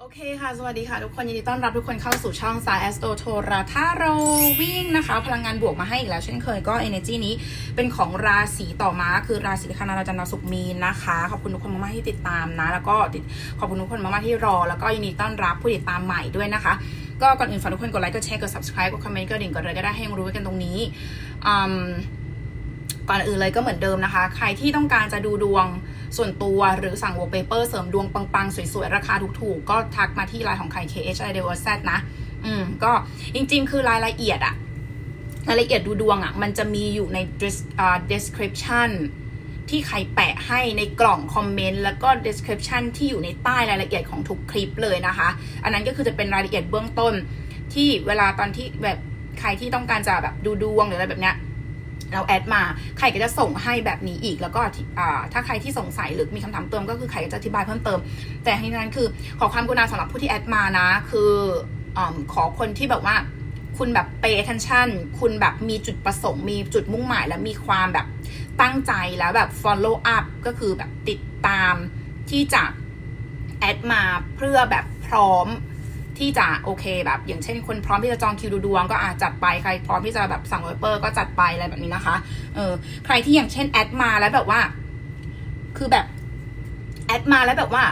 โอเคค่ะ สวัสดีค่ะ ทุกคนยินดีต้อนรับทุกคนเข้าสู่ช่องสายแอสโตโทราถ้าเราวิ่งนะคะ พลังงานบวกมาให้อีกแล้ว เช่นเคยก็ Energy นี้เป็นของราศีต่อมาคือราศีคณาราจันทร์สุขมีนนะคะ ขอบคุณทุกคนมากๆที่ติดตามนะ แล้วก็ติดขอบคุณทุกคนมากๆที่รอ แล้วก็ยินดีต้อนรับผู้ติดตามใหม่ด้วยนะคะ ก็ก่อนอื่นฝากทุกคนกดไลค์กดแชร์กด subscribe กดคอมเมนต์กดดิ่งกดอะไรก็ได้ให้รู้ไว้กันตรงนี้ก่อนอื่นเลยก็เหมือนเดิมนะคะ ใครที่ต้องการจะดูดวง ส่วนตัวหรือสั่งวอลเปเปอร์เสริมดวงปังๆ สวยๆ ราคาถูกๆ ก็ทักมาที่ไลน์ของใคร K H I D O Z นะ อืม ก็จริงๆ คือรายละเอียดอะรายละเอียดดูดวงอะมันจะมีอยู่ใน des- อ่า description ที่ใครแปะให้ในกล่องคอมเมนต์แล้วก็ description ที่อยู่ในใต้รายละเอียดของทุกคลิปเลยนะคะ อันนั้นก็คือจะเป็นรายละเอียดเบื้องต้นที่เวลาตอนที่แบบใครที่ต้องการจะแบบดูดวงหรืออะไรแบบเนี้ย เราแอดมาใครก็จะส่งให้แบบนี้อีก แล้วก็ถ้าใครที่สงสัยหรือมีคำถามเติมก็คือใครก็จะอธิบายเพิ่มเติม แต่ทั้งนี้นั้นคือขอความกรุณาสำหรับผู้ที่แอดมานะ คืออขอคนที่แบบว่าคุณแบบ pay attention คุณแบบมีจุดประสงค์ มีจุดมุ่งหมาย และมีความแบบตั้งใจแล้วแบบ follow up ก็คือแบบติดตามที่จะแอดมาเพื่อแบบพร้อม ที่จะโอเคแบบ อย่างเช่นคนพร้อมที่จะจองคิวดูดวงก็อาจจัดไปใครพร้อมที่จะแบบสั่งเวเปอร์ก็จัดไปอะไรแบบนี้นะคะเออใครที่อย่างเช่นแอดมาแล้วแบบว่า คือแบบแอดมาแล้วแบบว่า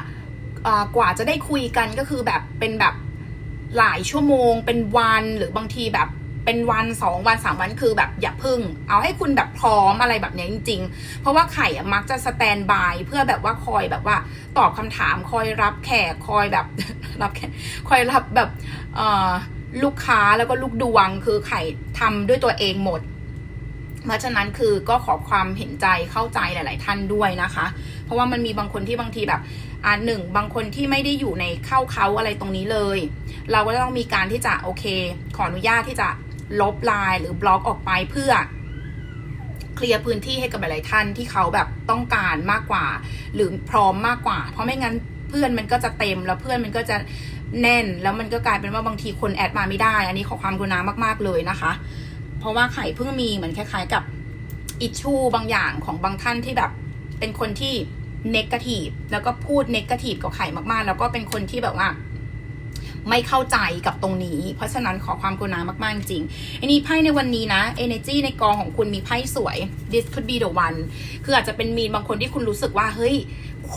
ออกว่าจะได้คุยกันก็คือแบบเป็นแบบหลายชั่วโมงเป็นวันหรือบางทีแบบ เป็นวันสองวันสามวันคือแบบอย่าพึ่ง เอาให้คุณแบบพร้อมอะไรแบบนี้จริง ๆ เพราะว่าไข่มักจะสแตนบายเพื่อแบบว่าคอยแบบว่าตอบคำถามคอยรับแขกคอยแบบรับแขกคอยรับแบบเอ่อลูกค้าแล้วก็ลูกดวงคือไข่ทำด้วยตัวเองหมด เพราะฉะนั้นคือก็ขอความเห็นใจเข้าใจหลาย ๆ ท่านด้วยนะคะ เพราะว่ามันมีบางคนที่บางทีแบบอ่าหนึ่งบางคนที่ไม่ได้อยู่ในเข้าเขาอะไรตรงนี้เลย เราก็ต้องมีการที่จะโอเค ขออนุญาตที่จะ ลบไลน์หรือบล็อกออกไปเพื่อเคลียร์พื้นที่ให้กับหลายๆท่านที่เขาแบบต้องการมากกว่า หรือพร้อมมากกว่า เพราะไม่งั้นเพื่อนมันก็จะเต็มแล้วเพื่อนมันก็จะแน่นแล้วมันก็กลายเป็นว่าบางทีคนแอดมาไม่ได้ อันนี้ขอความกรุณามากๆเลยนะคะ เพราะว่าไข่เพิ่งมีเหมือนคล้ายๆกับอิชชูบางอย่างของบางท่านที่แบบเป็นคนที่เนกาทีฟแล้วก็พูดเนกาทีฟกับไข่มากๆ แล้วก็เป็นคนที่แบบว่า ไม่เข้าใจกับตรงนี้ เพราะฉะนั้นขอความกรุณามากๆจริงอันนี้ไพ่ในวันนี้นะ energy ในกองของคุณมีไพ่สวย this could be the one คืออาจจะเป็นมีนบางคนที่คุณรู้สึกว่าเฮ้ย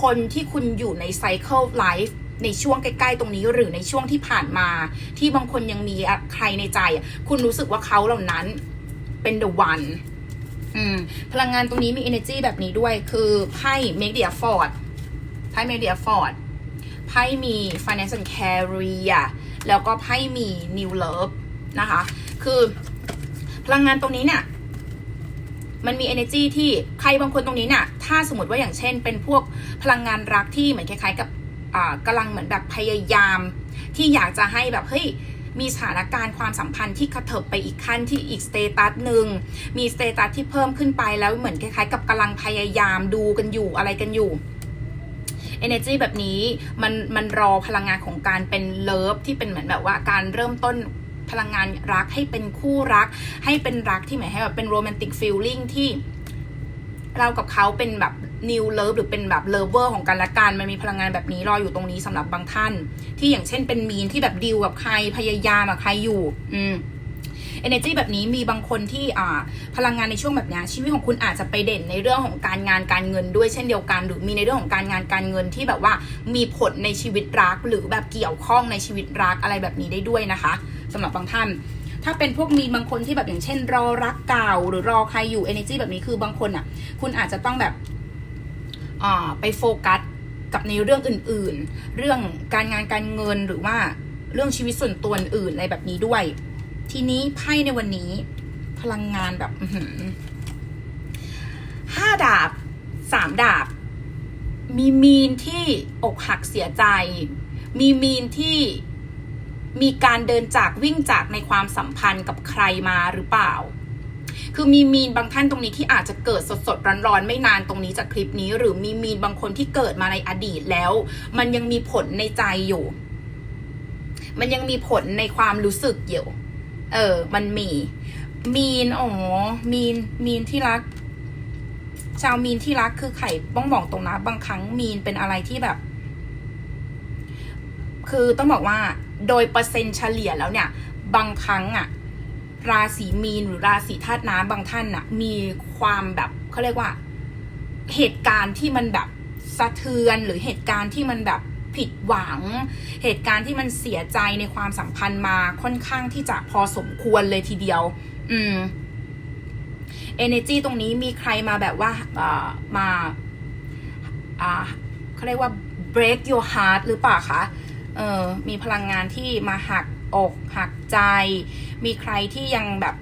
คนที่คุณอยู่ใน cycle life ในช่วงใกล้ๆตรงนี้หรือในช่วงที่ผ่านมา ที่บางคนยังมีใครในใจ คุณรู้สึกว่าเขาเหล่านั้นเป็น the one อืมพลังงานตรงนี้มี energy แบบนี้ด้วยคือไพ่ make the effort ไพ่ make the effort ไพ่มี finance and career แล้วก็ไพ่มี new love นะคะ คือพลังงานตรงนี้เนี่ยมันมี energy ที่ใครบางคนตรงนี้เนี่ยถ้าสมมติว่าอย่างเช่น เป็นพวกพลังงานรักที่เหมือนคล้าย ๆ กับอ่ากำลังเหมือนแบบพยายาม ที่อยากจะให้แบบเฮ้ยมีสถานการณ์ความสัมพันธ์ที่กระเถิบไปอีกขั้นที่อีกสเตตัสหนึ่งมีสเตตัสที่เพิ่มขึ้นไปแล้วเหมือนคล้ายๆ กับกำลังพยายามดูกันอยู่อะไรกันอยู่ energy แบบนี้มันมันรอพลังงานของการเป็นเลิฟที่เป็นเหมือนแบบว่าการเริ่มต้นพลังงานรักให้เป็นคู่รัก ให้เป็นรักที่หมายให้แบบเป็นโรแมนติกฟีลลิ่งที่เรากับเขาเป็นแบบ new love หรือเป็นแบบ lover ของกันและกันมันมีพลังงานแบบนี้รออยู่ตรงนี้สำหรับบางท่าน ที่อย่างเช่นเป็นมีนที่แบบดีลกับใครพยายามกับใครอยู่ อืม energy แบบนี้มีบางคนที่อ่าพลังงานในช่วงแบบนี้ชีวิตของคุณอาจจะไปเด่นในเรื่องของการงานการเงินด้วยเช่นเดียวกัน หรือมีในเรื่องของการงานการเงินที่แบบว่ามีผลในชีวิตรัก หรือแบบเกี่ยวข้องในชีวิตรักอะไรแบบนี้ได้ด้วยนะคะสำหรับบางท่านถ้าเป็นพวกมีบางคนที่แบบอย่างเช่น รอรักเก่า หรือรอใครอยู่ energy แบบนี้คือบางคนอะ คุณอาจจะต้องแบบอ่าไปโฟกัสกับในเรื่องอื่น ๆ เรื่องการงานการเงินหรือว่าเรื่องชีวิตส่วนตัวอื่นอะไรแบบนี้ด้วย ทีนี้ไพ่ในวันนี้ พลังงานแบบห้าดาบสามดาบ มีมีนที่อกหักเสียใจ มีมีนที่มีการเดินจากวิ่งจากในความสัมพันธ์กับใครมาหรือเปล่า คือมีมีนบางท่านตรงนี้ที่อาจจะเกิดสดสดๆร้อนไม่นานตรงนี้จากคลิปนี้ หรือมีมีนบางคนที่เกิดมาในอดีตแล้ว มันยังมีผลในใจอยู่ มันยังมีผลในความรู้สึกอยู่ เออ มันมี มีนอ๋อมีน มีนที่รัก ชาวมีนที่รักคือไข่ต้องบอกตรงนะบางครั้งมีนเป็นอะไรที่แบบ คือต้องบอกว่า โดยเปอร์เซ็นต์เฉลี่ยแล้วเนี่ย บางครั้งอะราศีมีนหรือราศีธาตุน้ำบางท่านอะมีความแบบเขาเรียกว่า เหตุการณ์ที่มันแบบสะเทือนหรือเหตุการณ์ที่มันแบบ ผิดหวัง เหตุการณ์ที่มันเสียใจในความสัมพันธ์มาค่อนข้างที่จะพอสมควรเลยทีเดียว อืม energy ตรงนี้มีใครมาแบบว่าอ่อมาอ่าเขาเรียกว่า break your heart หรือเปล่าคะ เออมีพลังงานที่มาหักอกหักใจ มีใครที่ยังแบบ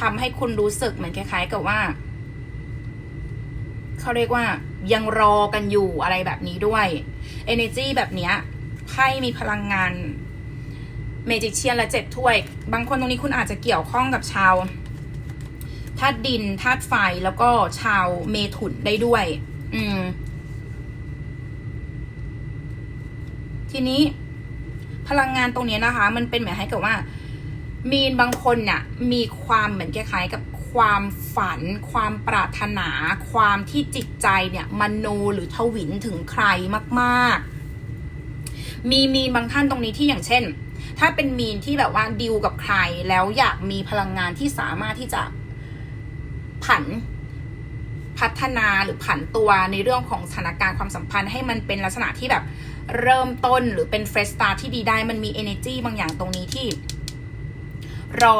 ทำให้คุณรู้สึกเหมือนคล้าย ๆ กับว่า เขาเรียกว่ายังรอกันอยู่อะไรแบบนี้ด้วย energy แบบเนี้ยไพ่มีพลังงานเมจิเชียนและเจ็ดถ้วย บางคนตรงนี้คุณอาจจะเกี่ยวข้องกับชาวธาตุดินธาตุไฟแล้วก็ชาวเมถุนได้ด้วย อืม ทีนี้พลังงานตรงนี้นะคะ มันเป็นหมายให้กับว่า มีนบางคนเนี่ยมีความเหมือนคล้ายๆกับ ความฝัน ความปรารถนา ความที่จิตใจเนี่ยมโนหรือทวินถึงใครมากๆ มีมีบางท่านตรงนี้ที่อย่างเช่น ถ้าเป็นมีนที่แบบว่าดิวกับใคร แล้วอยากมีพลังงานที่สามารถที่จะผันพัฒนาหรือผันตัวในเรื่องของสถานการณ์ความสัมพันธ์ให้มันเป็นลักษณะที่แบบเริ่มต้นหรือเป็นเฟรชสตาร์ที่ดีได้มันมี energy บางอย่างตรงนี้ที่ รอ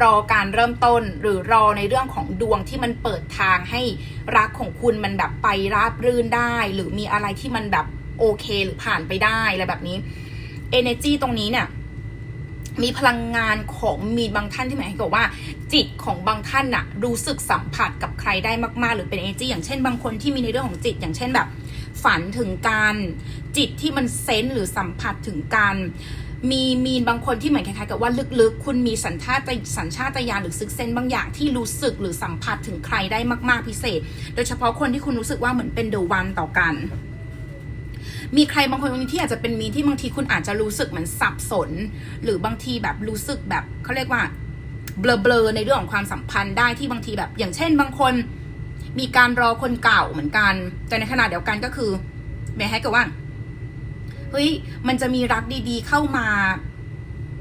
รอการเริ่มต้นหรือรอในเรื่องของดวงที่มันเปิดทางให้รักของคุณมันแบบไปราบรื่นได้ หรือมีอะไรที่มันแบบโอเคหรือผ่านไปได้อะไรแบบนี้ energy ตรงนี้เนี่ยมีพลังงานของมีบางท่านที่หมายถึงว่า จิตของบางท่านน่ะรู้สึกสัมผัสกับใครได้มากๆ หรือเป็น energy อย่างเช่นบางคนที่มีในเรื่องของจิต อย่างเช่นแบบ ฝันถึงการจิตที่มันเซนส์หรือสัมผัสถึงการ มีมีนบางคนที่เหมือนคล้ายๆกับว่าลึกๆ คุณมีสัญชาติสัญชาตญาณหรือซึกเซนบางอย่างที่รู้สึกหรือสัมผัสถึงใครได้มาก ๆพิเศษ โดยเฉพาะคนที่คุณรู้สึกว่าเหมือนเป็นเดอะวันต่อกัน มีใครบางคนบางทีที่อาจจะเป็นมีนที่บางทีคุณอาจจะรู้สึกเหมือนสับสน หรือบางทีแบบรู้สึกแบบเขาเรียกว่าเบลอๆในเรื่องของความสัมพันธ์ได้ที่บางทีแบบ อย่างเช่น บางคนมีการรอคนเก่าเหมือนกัน แต่ในขณะเดียวกันก็คือแม่ให้กับว่า เฮ้ยมันจะมีรักดีๆ เข้ามา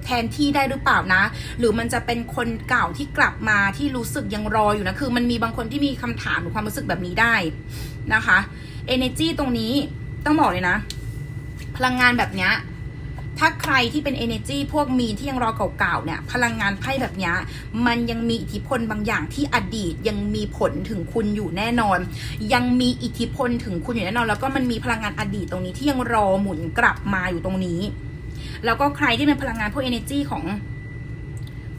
แทนที่ได้หรือเปล่านะ หรือมันจะเป็นคนเก่าที่กลับมาที่รู้สึกยังรออยู่นะ คือมันมีบางคนที่มีคำถามหรือความรู้สึกแบบนี้ได้นะคะ energy ตรงนี้ต้องบอกเลยนะ พลังงานแบบเนี้ย ถ้าใครที่เป็น energy พวกมีนที่ยังรอเก่าๆเนี่ยพลังงานไพ่แบบนี้มันยังมีอิทธิพลบางอย่างที่อดีตยังมีผลถึงคุณอยู่แน่นอน ยังมีอิทธิพลถึงคุณอยู่แน่นอน แล้วก็มันมีพลังงานอดีตตรงนี้ที่ยังรอหมุนกลับมาอยู่ตรงนี้ แล้วก็ใครที่เป็นพลังงานพวก energy ของ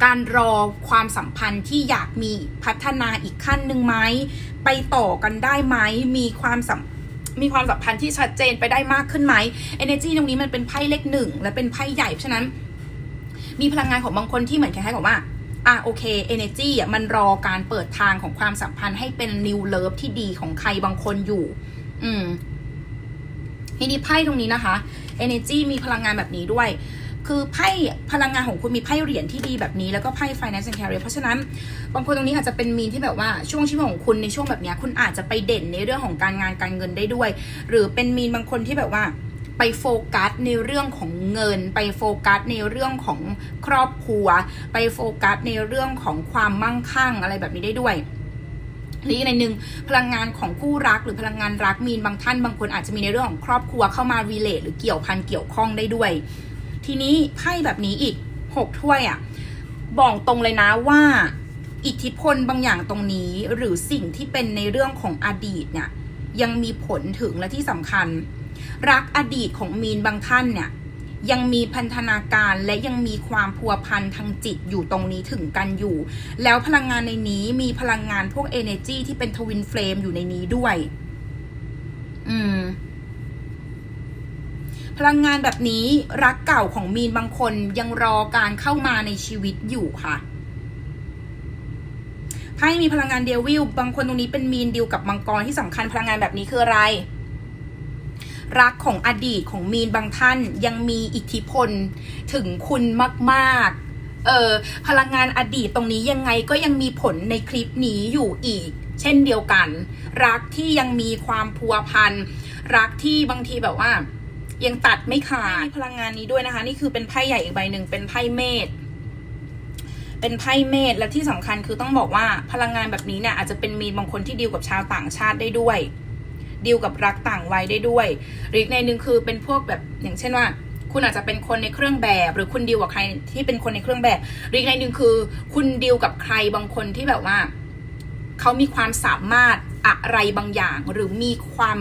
การรอความสัมพันธ์ที่อยากมีพัฒนาอีกขั้นหนึ่งไหมไปต่อกันได้ไหมมีความสัม มีความสัมพันธ์ที่ชัดเจนไปได้มากขึ้นไหม energy ตรงนี้มันเป็นไพ่เลขหนึ่งและเป็นไพ่ใหญ่เพราะฉะนั้น มีพลังงานของบางคนที่เหมือนคล้ายๆกับว่าอะโอเค energy อะมันรอการเปิดทางของความสัมพันธ์ให้เป็น new love ที่ดีของใครบางคนอยู่ อืมทีนี้ไพ่ตรงนี้นะคะ energy มีพลังงานแบบนี้ด้วย คือไพ่พลังงานของคุณมีไพ่เหรียญที่ดีแบบนี้แล้วก็ไพ่ finance and career เพราะฉะนั้นบางคนตรงนี้อาจจะเป็นมีนที่แบบว่าช่วงชีวิตของคุณในช่วงแบบนี้คุณอาจจะไปเด่นในเรื่องของการงานการเงินได้ด้วย หรือเป็นมีนบางคนที่แบบว่าไปโฟกัสในเรื่องของเงิน ไปโฟกัสในเรื่องของครอบครัว ไปโฟกัสในเรื่องของความมั่งคั่งอะไรแบบนี้ได้ด้วยหรืออีกในหนึ่งพลังงานของคู่รักหรือพลังงานรักมีนบางท่านบางคนอาจจะมีในเรื่องของครอบครัวเข้ามารีเลทหรือเกี่ยวพันเกี่ยวข้องได้ด้วย ทีนี้ไพ่แบบนี้อีกหกถ้วยอะ่ะ บอกตรงเลยนะว่า อิทธิพลบางอย่างตรงนี้หรือสิ่งที่เป็นในเรื่องของอดีตเนี่ย ยังมีผลถึงและที่สำคัญ รักอดีตของมีนบางท่านเนี่ย ยังมีพันธนาการและยังมีความพัวพันทางจิตอยู่ตรงนี้ถึงกันอยู่ แล้วพลังงานในนี้มีพลังงานพวก energy ที่เป็นทวินเฟลมอยู่ในนี้ด้วย อืม พลังงานแบบนี้รักเก่าของมีนบางคนยังรอการเข้ามาในชีวิตอยู่ค่ะไพ่มีพลังงานเดวิลบางคนตรงนี้เป็นมีนดิวกับมังกรที่สำคัญพลังงานแบบนี้คืออะไร รักของอดีตของมีนบางท่านยังมีอิทธิพลถึงคุณมากๆ เออพลังงานอดีตตรงนี้ยังไงก็ยังมีผลในคลิปนี้อยู่อีก เช่นเดียวกัน รักที่ยังมีความพัวพันรักที่บางทีแบบว่า ยังตัดไม่ขาดมีพลังงานนี้ด้วยนะคะ นี่คือเป็นไพ่ใหญ่อีกใบหนึ่งเป็นไพ่เมษเป็นไพ่เมษและที่สำคัญคือต้องบอกว่าพลังงานแบบนี้เนี่ยอาจจะเป็นมีบางคนที่ดีลกับชาวต่างชาติได้ด้วยดีลกับรักต่างวัยได้ด้วยหรืออีกในหนึ่งคือเป็นพวกแบบอย่างเช่นว่า คุณอาจจะเป็นคนในเครื่องแบบ หรือคุณดีลกับใครที่เป็นคนในเครื่องแบบหรืออีกในหนึ่งคือ คุณดีลกับใครบางคนที่แบบว่าเขามีความสามารถอะไรบางอย่าง หรือมีความ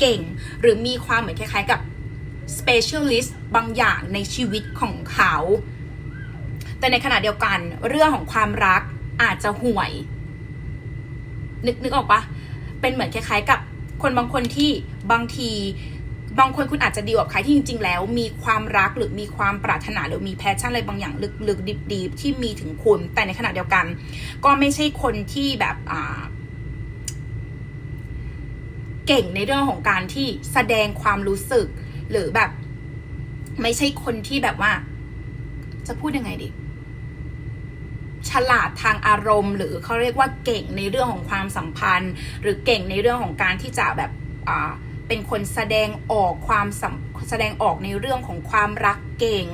เก่ง หรือมีความเหมือนคล้ายๆกับ specialist บางอย่างในชีวิตของเขา แต่ในขณะเดียวกันเรื่องของความรักอาจจะห่วย นึกนึกออกปะเป็นเหมือนคล้ายๆกับคนบางคนที่บางทีบางคนคุณอาจจะดีกับใครที่จริง ๆ แล้ว มีความรักหรือมีความปรารถนาหรือมีแพชชั่นอะไรบางอย่างลึกๆดีๆที่มีถึงคุณ แต่ในขณะเดียวกัน ก็ไม่ใช่คนที่แบบอ่าเก่งในเรื่องของการที่แสดงความรู้สึก หรือแบบ ไม่ใช่คนที่แบบว่า จะพูดยังไงดี ฉลาดทางอารมณ์ หรือเขาเรียกว่าเก่งในเรื่องของความสัมพันธ์ หรือเก่งในเรื่องของการที่จะแบบอ่าเป็นคนแสดงออกความสแสดงออกในเรื่องของความรักเก่ง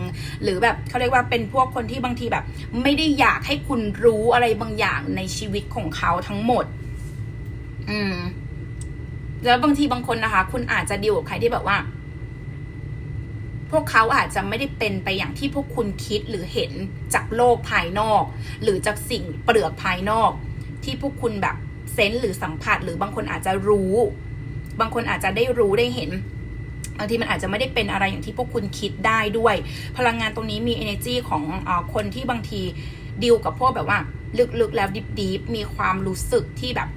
หรือแบบเขาเรียกว่าเป็นพวกคนที่บางทีแบบ ไม่ได้อยากให้คุณรู้อะไรบางอย่างในชีวิตของเขาทั้งหมด อืม แล้วบางทีบางคนนะคะ คุณอาจจะดีลกับใครที่แบบว่า พวกเขาอาจจะไม่ได้เป็นไปอย่างที่พวกคุณคิดหรือเห็นจากโลกภายนอก หรือจากสิ่งเปลือกภายนอก ที่พวกคุณแบบเซนส์หรือสัมผัส หรือบางคนอาจจะรู้ บางคนอาจจะได้รู้ได้เห็นบางทีมันอาจจะไม่ได้เป็นอะไรอย่างที่พวกคุณคิดได้ด้วย พลังงานตรงนี้มี energy ของอคนที่บางทีดีลกับพวกแบบว่า ลึกๆแล้วดิบๆมีความรู้สึกที่แบบ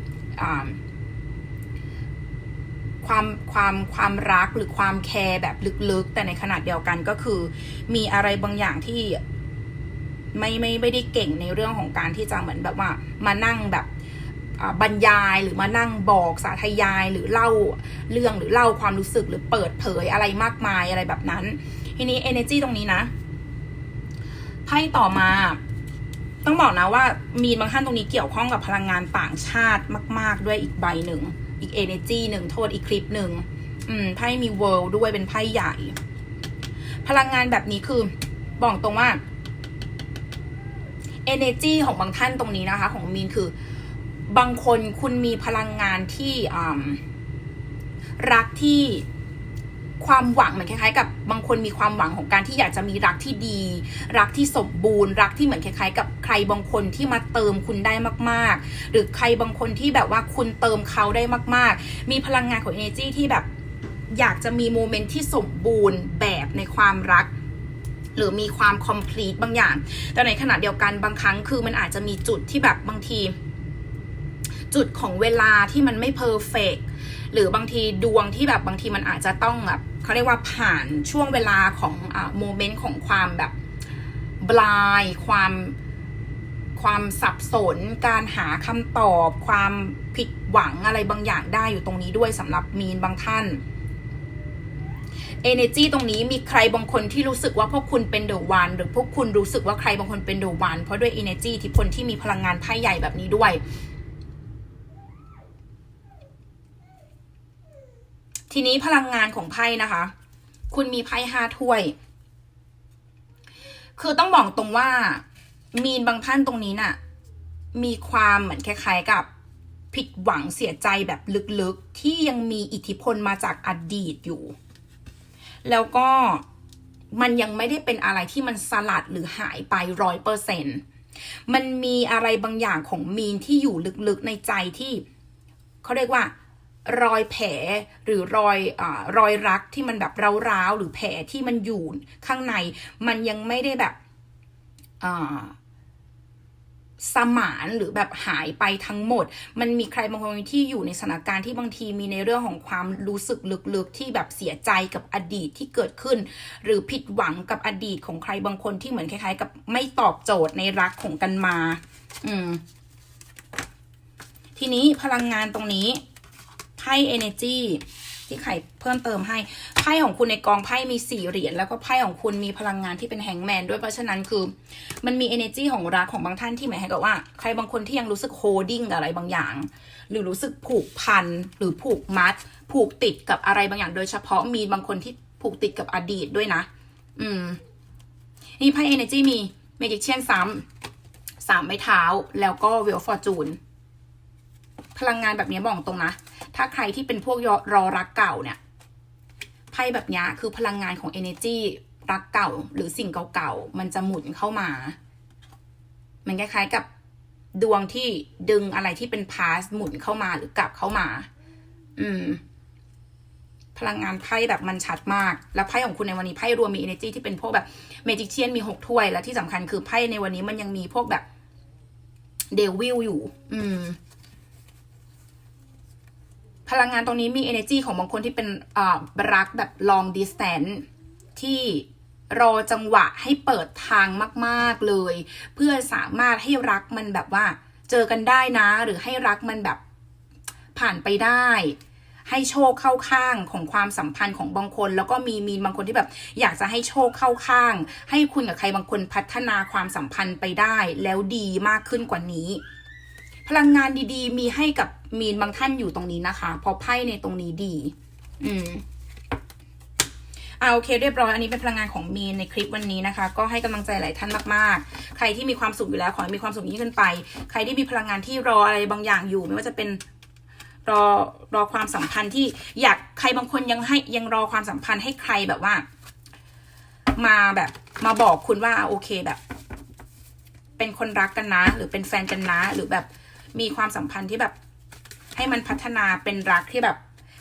อ่า ความความความรักหรือความแคร์แบบลึกๆ แต่ในขณะเดียวกันก็คือ มีอะไรบางอย่างที่ไม่ไม่ไม่ได้เก่งในเรื่องของการที่จะเหมือนแบบว่ามานั่งแบบอ่าบรรยายหรือมานั่งบอกสาธยายหรือเล่าเรื่องหรือเล่าความรู้สึกหรือเปิดเผยอะไรมากมายอะไรแบบนั้น ทีนี้ energy ตรงนี้นะไพ่ต่อมา ต้องบอกนะว่ามีบางท่านตรงนี้เกี่ยวข้องกับพลังงานต่างชาติมาก ๆ ด้วยอีกใบหนึ่ง อีก energy หนึ่งโทษอีกคลิปหนึ่งอืมไพ่มี world ด้วยเป็นไพ่ใหญ่ พลังงานแบบนี้คือ บอกตรงว่า energy ของบางท่านตรงนี้นะคะ ของมีนคือบางคนคุณมีพลังงานที่รักที่ ความหวังเหมือนคล้ายๆ กับบางคนมีความหวังของการที่อยากจะมีรักที่ดี รักที่สมบูรณ์ รักที่เหมือนคล้ายๆ กับใครบางคนที่มาเติมคุณได้มากๆ หรือใครบางคนที่แบบว่าคุณเติมเขาได้มากๆ มีพลังงานของ energy ที่แบบอยากจะมีโมเมนต์ที่สมบูรณ์แบบในความรักหรือมีความ complete บางอย่าง แต่ในขณะเดียวกันบางครั้งคือมันอาจจะมีจุดที่แบบบางที จุดของเวลาที่มันไม่เพอร์เฟก หรือบางทีดวงที่แบบบางทีมันอาจจะต้องแบบเขาเรียกว่าผ่านช่วงเวลาของอ่าโมเมนต์ของความแบบบลายความความสับสน การหาคำตอบ ความผิดหวังอะไรบางอย่างได้อยู่ตรงนี้ด้วยสำหรับมีนบางท่าน energy ตรงนี้มีใครบางคนที่รู้สึกว่าพวกคุณเป็นเดอะวันหรือพวกคุณรู้สึกว่าใครบางคนเป็นเดอะวันเพราะด้วย energy ที่พลที่มีพลังงานไพ่ใหญ่แบบนี้ด้วย ทีนี้พลังงานของไพ่นะคะ คุณมีไพ่ห้าถ้วย คือต้องบอกตรงว่า มีนบางท่านตรงนี้น่ะ มีความเหมือนคล้ายๆกับผิดหวังเสียใจแบบลึกๆ ที่ยังมีอิทธิพลมาจากอดีตอยู่ แล้วก็มันยังไม่ได้เป็นอะไรที่มันสลัดหรือหายไปร้อยเปอร์เซ็นมันมีอะไรบางอย่างของมีนที่อยู่ลึกๆในใจที่ เขาเรียกว่า รอยแผลหรือรอยอรอยรักที่มันแบบร้าวๆหรือแผลที่มันอยู่ข้างใน มันยังไม่ได้แบบสมานหรือแบบหายไปทั้งหมด มันมีใครบางคนที่อยู่ในสถานการณ์ที่บางทีมีในเรื่องของความรู้สึกลึกๆที่แบบเสียใจกับอดีตที่เกิดขึ้น หรือผิดหวังกับอดีตของใครบางคนที่เหมือนคล้าย ๆ กับไม่ตอบโจทย์ในรักของกันมา อืม ทีนี้พลังงานตรงนี้ พ่ energy ที่ไข่เพิ่มเติมให้ไพ่ของคุณในกองไพ่มีสี่เหรียญแล้วก็ไพ่ของคุณมีพลังงานที่เป็นแฮงแมนด้วยเพราะฉะนั้นคือ มันมี energy ของรักของบางท่านที่หมายถึงกับว่า ใครบางคนที่ยังรู้สึกโฮดิ้งอะไรบางอย่าง หรือรู้สึกผูกพันหรือผูกมัด ผูกติดกับอะไรบางอย่าง โดยเฉพาะมีบางคนที่ผูกติดกับอดีตด้วยนะ อืม นี่ไพ่ energy มีเมจิเชียนซ้ำสามไม้เท้าแล้วก็เวลฟอร์จูน พลังงานแบบนี้บอกตรงนะ ถ้าใครที่เป็นพวกยอรอรักเก่าเนี่ยไพ่แบบนี้คือพลังงานของ energy รักเก่าหรือสิ่งเก่าๆ มันจะหมุนเข้ามา มันคล้ายๆกับดวงที่ดึงอะไรที่เป็น past หมุนเข้ามาหรือกลับเข้ามา อืม พลังงานไพ่แบบมันชัดมาก แล้วไพ่ของคุณในวันนี้ไพ่รวมมี energy ที่เป็นพวกแบบเมจิเชียนมีหกถ้วย และที่สำคัญคือไพ่ในวันนี้มันยังมีพวกแบบเดวิลอยู่ อืม พลังงานตรงนี้มี energy ของบางคนที่เป็นรักแบบ long distance ที่รอจังหวะให้เปิดทางมาก ๆเลย เพื่อสามารถให้รักมันแบบว่า เจอกันได้นะ หรือให้รักมันแบบผ่านไปได้ ให้โชคเข้าข้างของความสัมพันธ์ของบางคน แล้วก็มีมีบางคนที่แบบ อยากจะให้โชคเข้าข้าง ให้คุณกับใครบางคนพัฒนาความสัมพันธ์ไปได้ แล้วดีมากขึ้นกว่านี้ พลังงานดีๆ มีให้กับมีนบางท่านอยู่ตรงนี้นะคะพราะไพ่ในตรงนี้ดี อืมอ่าโอเคเรียบร้อยอันนี้เป็นพลังงานของมีนในคลิปวันนี้นะคะ ก็ให้กำลังใจหลายท่านมากๆ ใครที่มีความสุขอยู่แล้วขอให้มีความสุขยิ่งขึ้นไป ใครที่มีพลังงานที่รออะไรบางอย่างอยู่ ไม่ว่าจะเป็นรอรอความสัมพันธ์ที่อยากใครบางคนยังให้ยังรอความสัมพันธ์ให้ใครแบบว่า มาแบบมาบอกคุณว่าโอเคแบบ เป็นคนรักกันนะ หรือเป็นแฟนกันนะ หรือแบบ มีความสัมพันธ์ที่แบบให้มันพัฒนาเป็นรักที่แบบ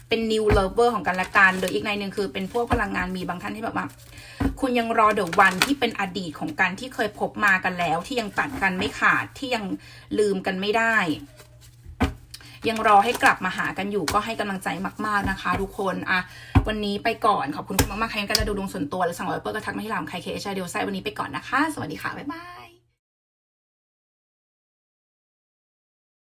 เป็น new lover ของกันและกันหรืออีกในหนึ่งคือเป็นพวกพลังงานมีบางท่านที่แบบว่า คุณยังรอเด e o วันที่เป็นอดีตของกันที่เคยพบมากันแล้ว ที่ยังตัดกันไม่ขาดที่ยังลืมกันไม่ได้ ยังรอให้กลับมาหากันอยู่ก็ให้กำลังใจมาก ๆนะคะ ทุกคนอะวันนี้ไปก่อนขอบคุณมากๆใครยังก็จะดูดวงส่วนตัวหรือสั่งไวเปอร์ก็ทักมาที่ลน์ของใครเคเอชเดียวไซวันนี้ไปก่อนนะคะ สวัสดีค่ะบ๊ายบาย